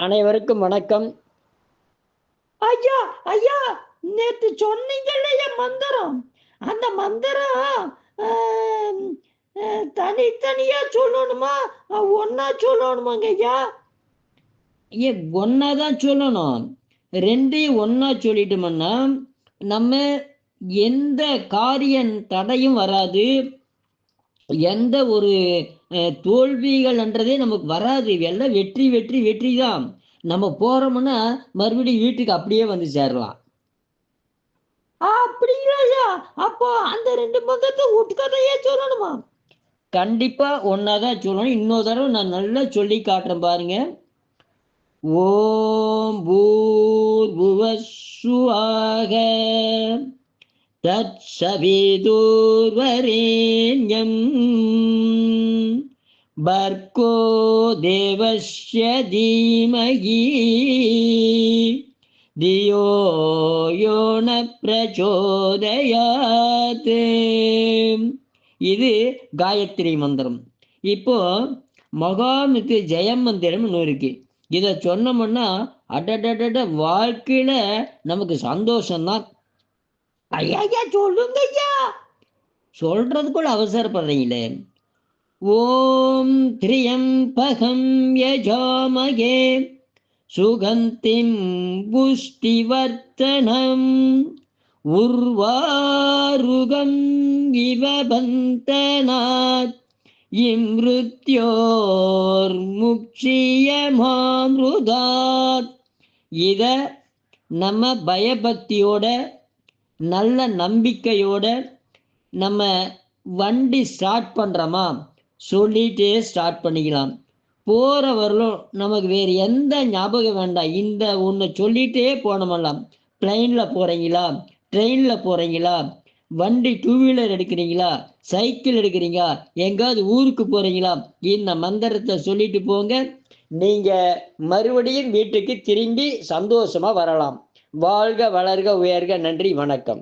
அனைவருக்கும் வணக்கம். ஐயா ஐயா நேற்று சொன்னீங்க இல்லையா மந்திரம்? அந்த மந்திரம் தனித்தனியா சொல்லணுமா? ஒன்னா சொல்லணுமாங்க ஐயா? ஏ ஒன்னா தான் சொல்லணும். ரெண்டையும் ஒன்னா சொல்லிட்டோம்னா நம்ம எந்த காரியம் தடையும் வராது. எந்த ஒரு தோல்விகள் என்றதே நமக்கு வராது. எல்லாம் வெற்றி வெற்றி வெற்றி தான். நம்ம போறோம்னா மறுபடியும் வீட்டுக்கு அப்படியே வந்து சேரலாம். அப்படிங்களா அப்போ அந்த ரெண்டு பக்கத்தை ஒட்டுக்கதையே சொல்லணுமா? கண்டிப்பா ஒன்னாதான் சொல்லணும். இன்னொரு தடவை நான் நல்லா சொல்லி காட்டுறேன் பாருங்க. ஓம் பூர் சுவாக तत्सविदुर्वरेण्यं भर्गो देवस्य धीमहि धियो यो न பிரச்சோதயாத் இது காயத்ரி மந்திரம் இப்போ மகாமித்து ஜெயம் மந்திரம் ஒன்று இருக்கு இதை சொன்னோம்னா அடடடட வாழ்க்கையில நமக்கு சந்தோஷம்தான் ஐயா ஐயா சொல்லுங்க ஐயா. சொல்றதுக்குள்ள அவசரப்படுறீங்களே. ஓம் திரியம்பகம் யஜாமகே. சுகந்திம் புஷ்டிவர்த்தனம். உர்வாருகம் இவ பந்தனாத் இம்ருத்யோர் முக்ஷியமாமிருதாத் இத நம்ம பயபக்தியோட நல்ல நம்பிக்கையோட நம்ம வண்டி ஸ்டார்ட் பண்ணுறோமா சொல்லிகிட்டே ஸ்டார்ட் பண்ணிக்கலாம். போகிற நமக்கு வேறு எந்த ஞாபகம் வேண்டாம். இந்த ஒன்று சொல்லிகிட்டே போனோமெல்லாம் ப்ளைனில் போகிறீங்களா ட்ரெயினில் போகிறீங்களா வண்டி டூ வீலர் எடுக்கிறீங்களா? சைக்கிள் எடுக்கிறீங்களா? எங்காவது ஊருக்கு போகிறீங்களா இந்த மந்திரத்தை சொல்லிட்டு போங்க. நீங்கள் மறுபடியும் வீட்டுக்கு திரும்பி சந்தோஷமாக வரலாம். வாழ்க வளர்க உயர்க நன்றி வணக்கம்